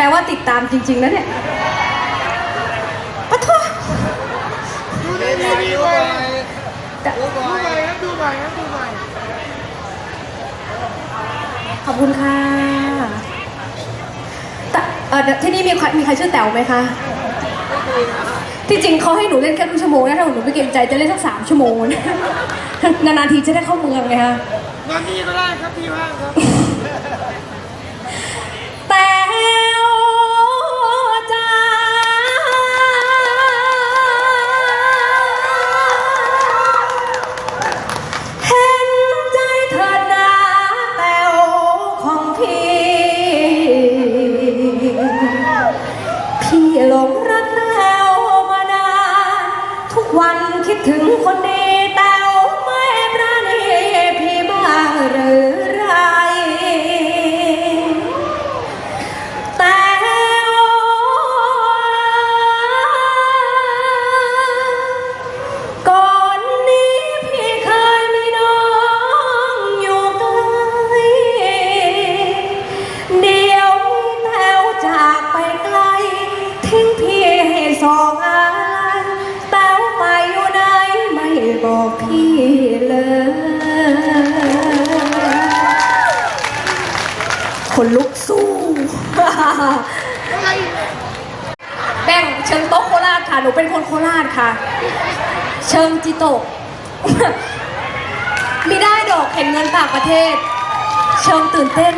แปลว่าติดตามจริง ๆ นะเนี่ยปะทุดูในทีวีไปจะดูใหม่ครับดูใหม่ครับดูใหม่ขอบคุณค่ะแต่เอ่อเดี๋ยวที่นี่มีใครมีใครชื่อแต๋วไหมคะที่จริงเขาให้หนูเล่นแค่ครึ่งชั่วโมงนะถ้าหนูไม่เกรงใจจะเล่นสักสามชั่วโมงนานๆทีจะได้เข้าเมืองไงคะงานนี้ก็ได้ครับที่ว่างครับ วันคิดถึงคนดี บอกพี่เลย คนลุกสู้แบ่งเชิงโต๊ะโคราชค่ะ หนูเป็นคนโคราชค่ะ เชิงจิโตะมีได้ดอกเห็นเงินต่างประเทศ เชิงตื่นเต้น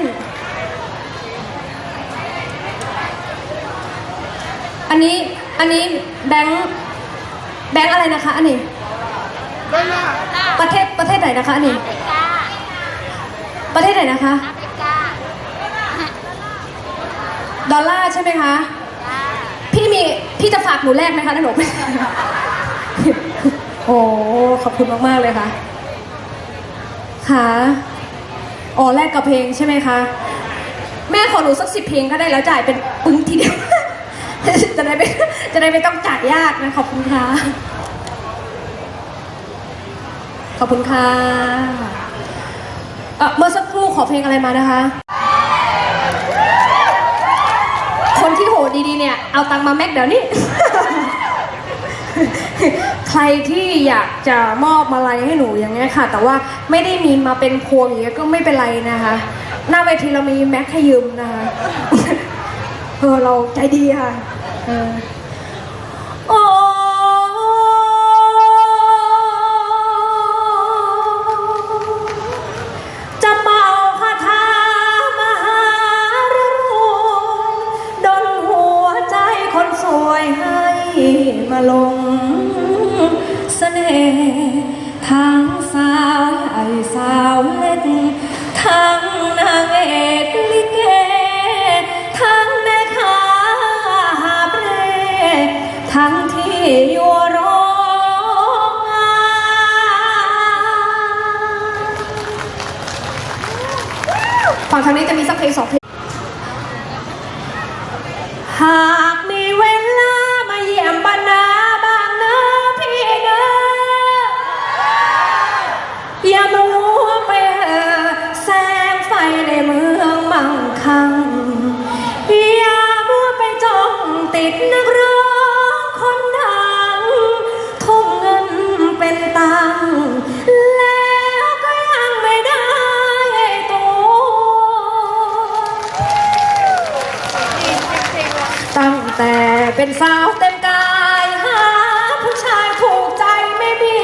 อันนี้ อันนี้แบงค์แบงค์อะไรนะคะ อันนี้ ประเทศประเทศไหนนะคะอันนี้ประเทศไหนนะคะดอลลาร์ใช่ไหมคะ พี่มี พี่จะฝากหนูแลกไหมคะถ้าหนูโอ้ขอบคุณมาก ๆ เลยค่ะ ค่ะ อ๋อแลกกับเพลงใช่ไหมคะ แม่ขอหนูสักสิบเพลงก็ได้แล้วจ่ายเป็นปึ้งทีเดียว จะได้ไม่จะได้ไม่ต้องจ่ายยากนะ ขอบคุณค่ะข อบคุณค่ะเอ่อเมื่อสักครู่ขอเพลงอะไรมานะคะ คนที่โหดดีๆเนี่ย เอาตังค์มาแม็กเดี๋ยวนี้ ใครที่อยากจะมอบมาลัยให้หนูอย่างเงี้ยค่ะ แต่ว่าไม่ได้มีมาเป็นพวงอย่างเงี้ยก็ไม่เป็นไรนะคะ หน้าเวทีเรามีแม็กให้ยืมนะคะ เออเราใจดีค่ะ เออ มาลงเสน่ห์ทั้งสาวใหญ่สาวเล็กทั้งนางเอกลิเกทั้งแม่ค้าหาเปรทั้งที่อยู่โรงงานฝั่งทางนี้จะมีสักเพลงสองเพลง เป็นสาวเต็มกายหาผู้ชายถูกใจไม่มี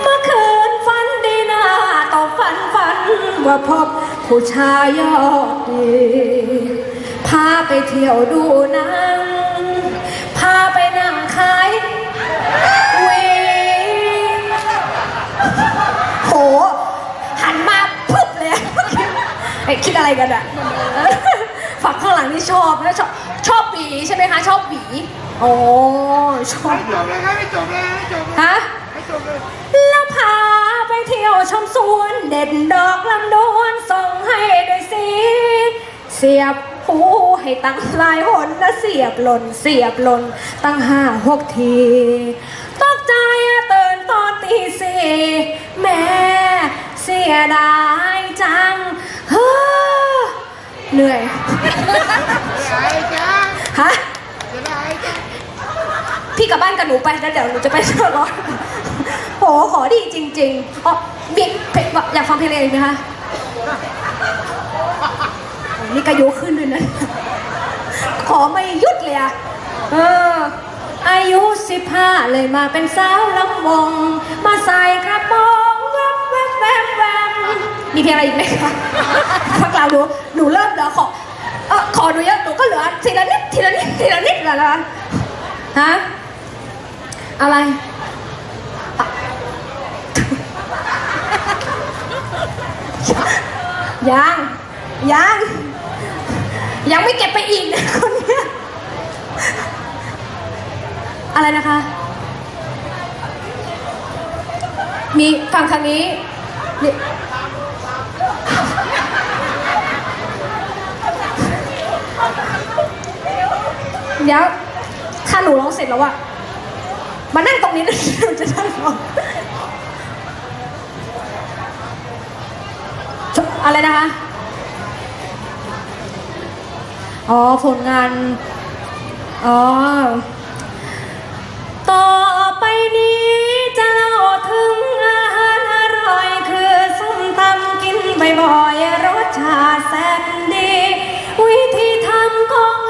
เมื่อคืนฝันดีนาต้อฝันฝันว่าพบผู้ชายยอดดีพาไปเที่ยวดูหนังพาไปนั่งขายวีโหหันมาพึบเลยไอ้คิดอะไรกันอะ ลังนี่ชอบนะชอบชอบหวีใช่ไหมคะ ชอบหวีโอ้ชอบให้จบเลยครับให้จบเลยให้จบเลยฮะให้จบเลยแล้วพาไปเที่ยวชมสวนเด็ดดอกลำดวนส่งให้ด้วยสิเสียบหูให้ตั้งหลายหนนะเสียบหล่นเสียบหล่นตั้งห้าหกทีตกใจอะตื่นตอนตีสี่แม่เสียดายจังเฮ้อเหนื่อยไอ้ ฮะจะได้จ้ะพี่กลับบ้านกับหนูไปแล้วเดี๋ยวหนูจะไปเชื่อร้อนโหขอดีจริงๆอ๋อมีเพลงอยากฟังเพลงอะไรอีกไหมคะนี่กระยุขึ้นด้วยนะขอไม่หยุดเลยอะเออ อายุสิบห้าเลยมาเป็นสาวลำวง มาใส่กระโปรงแวบแวบแวบแวบมีเพลงอะไรอีกไหมคะพักเราดูหนูเริ่มเหลื ฮะ อะไร ยัง ยัง ยังไม่เก็บไปอีกนะคนเนี้ยอะไรนะคะ มีฟังทางนี้เดี๋ยว ถ้าหนูร้องเสร็จแล้วอะมานั่งตรงนี้นะหนูจะได้ร้องอะไรนะคะ อ๋อ ผลงาน อ๋อ ต่อไปนี้จะเล่าถึงอาหารอร่อย คือส้มตำกินบ่อยๆรสชาติแซ่บดี วิธีทำก็ง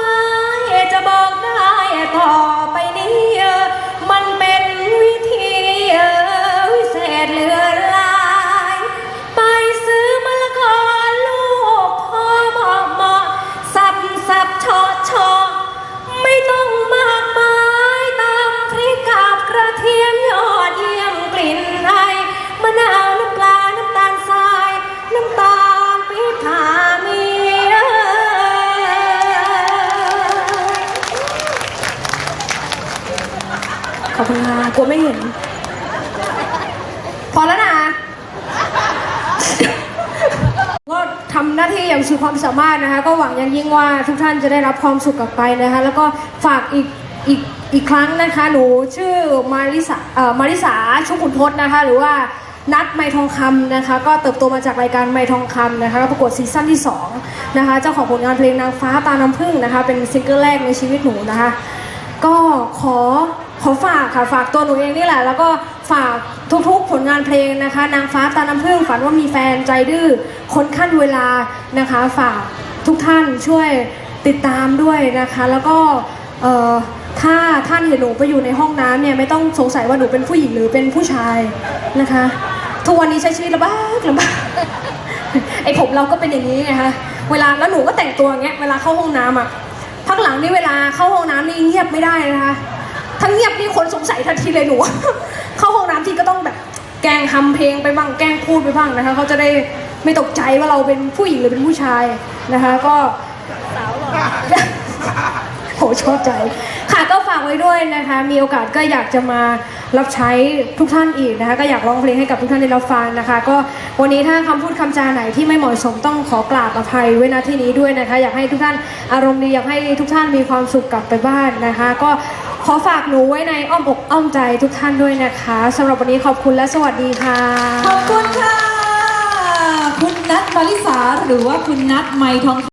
่ายจะบอก ไพอแล้วนะ ก็ทำหน้าที่อย่างสุดความสามารถนะคะ ก็หวังอย่างยิ่งว่าทุกท่านจะได้รับความสุขกลับไปนะคะ แล้วก็ฝากอีกอีกอีกครั้งนะคะ หนูชื่อมาริสาเอ่อมาริสาชุกุนทศนะคะ หรือว่านัดไมทองคำนะคะ ก็เติบโตมาจากรายการไมทองคำนะคะประกวดซีซั่นที่สองนะคะ เจ้าของผลงานเพลงนางฟ้าตาน้ำผึ้งนะคะ เป็นซิงเกิลแรกในชีวิตหนูนะคะ ก็ขอ ขอฝากค่ะฝากตัวหนูเองนี่แหละ แล้วก็ฝากทุกๆผลงานเพลงนะคะ นางฟ้าตาน้ำผึ้งฝันว่ามีแฟนใจดื้อคนขั้นเวลานะคะ ฝากทุกท่านช่วยติดตามด้วยนะคะ แล้วก็ถ้าท่านเห็นหนูไปอยู่ในห้องน้ำเนี่ยไม่ต้องสงสัยว่าหนูเป็นผู้หญิงหรือเป็นผู้ชายนะคะ ทุกวันนี้ใช้ชีวิตลำบากลำบากไอผมเราก็เป็นอย่างนี้ไงคะเวลาแล้วหนูก็แต่งตัวอย่างเงี้ยเวลาเข้าห้องน้ำอะพักหลังนี่เวลาเข้าห้องน้ำนี่เงียบไม่ได้นะคะ ถ้าเงียบนี่คนสงสัยทันทีเลยหนู เข้าห้องน้ำทีก็ต้องแบบแกล้งทำเพลงไปบ้างแกล้งพูดไปบ้างนะคะเขาจะได้ไม่ตกใจว่าเราเป็นผู้หญิงหรือเป็นผู้ชายนะคะ ก็สาวหรอโหชอบใจ ค่ะก็ฝากไว้ด้วยนะคะ มีโอกาสก็อยากจะมารับใช้ทุกท่านอีกนะคะ ก็อยากร้องเพลงให้กับทุกท่านได้รับฟังนะคะ ก็วันนี้ถ้าคำพูดคำจาไหนที่ไม่เหมาะสมต้องขอกราบอภัยไว้ณที่นี้ด้วยนะคะ อยากให้ทุกท่านอารมณ์ดีอยากให้ทุกท่านมีความสุขกลับไปบ้านนะคะ ก็ขอฝากหนูไว้ในอ้อมอกอ้อมใจทุกท่านด้วยนะคะสำหรับวันนี้ขอบคุณและสวัสดีค่ะ ขอบคุณค่ะ คุณนัทมาริสาหรือว่าคุณนัทไมทอง